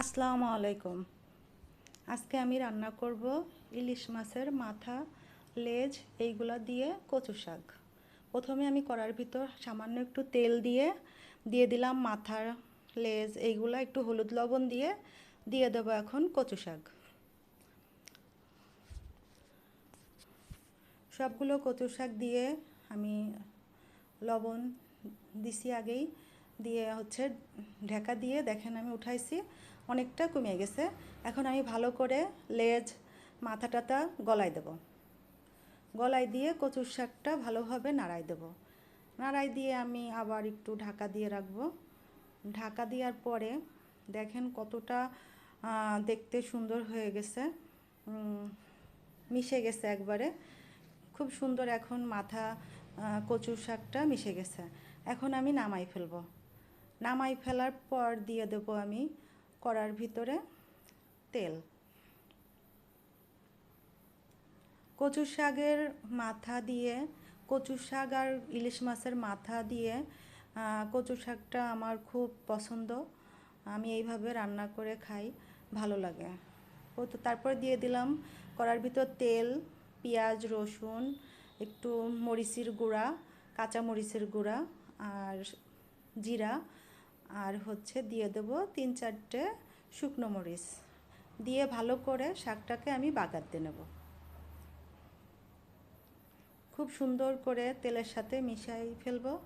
আসসালামু আলাইকুম। আজকে আমি রান্না করব ইলিশ মাছের মাথা, লেজ এইগুলা দিয়ে কচু শাক। প্রথমে আমি করার ভিতর সামান্য একটু তেল দিয়ে দিয়ে দিলাম মাথার লেজ এইগুলা একটু হলুদ লবণ দিয়ে দিয়ে দেবো এখন কচু শাক। সবগুলো কচু শাক দিয়ে আমি লবণ দিছি আগেই। দিয়ে হচ্ছে ঢাকা দিয়ে দেখেন আমি উঠাইছি, অনেকটা কমে গেছে। এখন আমি ভালো করে লেজ মাথা টাথা গলায় দেব। গলায় দিয়ে কচুর শাকটা ভালোভাবে নাড়াই দেব। নাড়াই দিয়ে আমি আবার একটু ঢাকা দিয়ে রাখব। ঢাকা দেওয়ার পরে দেখেন কতটা দেখতে সুন্দর হয়ে গেছে। মিশে গেছে একবারে। খুব সুন্দর এখন মাথা কচুর শাকটা মিশে গেছে। এখন আমি নামাই ফেলব। নামাই ফেলার পর দিয়ে দেবো আমি কড়ার ভিতরে তেল। কচু শাকের মাথা দিয়ে, কচু শাক আর ইলিশ মাছের মাথা দিয়ে কচু শাকটা আমার খুব পছন্দ। আমি এইভাবে রান্না করে খাই, ভালো লাগে। তো তারপর দিয়ে দিলাম কড়ার ভিতর তেল, পেঁয়াজ, রসুন, একটু মরিচের গুঁড়া কাঁচা মরিচের গুঁড়া আর জিরা। আর হচ্ছে দিয়ে দেব তিন চারটে শুকনো মরিচ। দিয়ে ভালো করে শাকটাকে আমি বাগাতে নেব। খুব সুন্দর করে তেলের সাথে মিশাই ফেলব।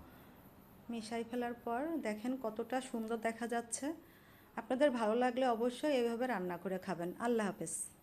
মিশাই ফেলার পর দেখেন কতটা সুন্দর দেখা যাচ্ছে। আপনাদের ভালো লাগলে অবশ্যই এভাবে রান্না করে খাবেন। আল্লাহ হাফেজ।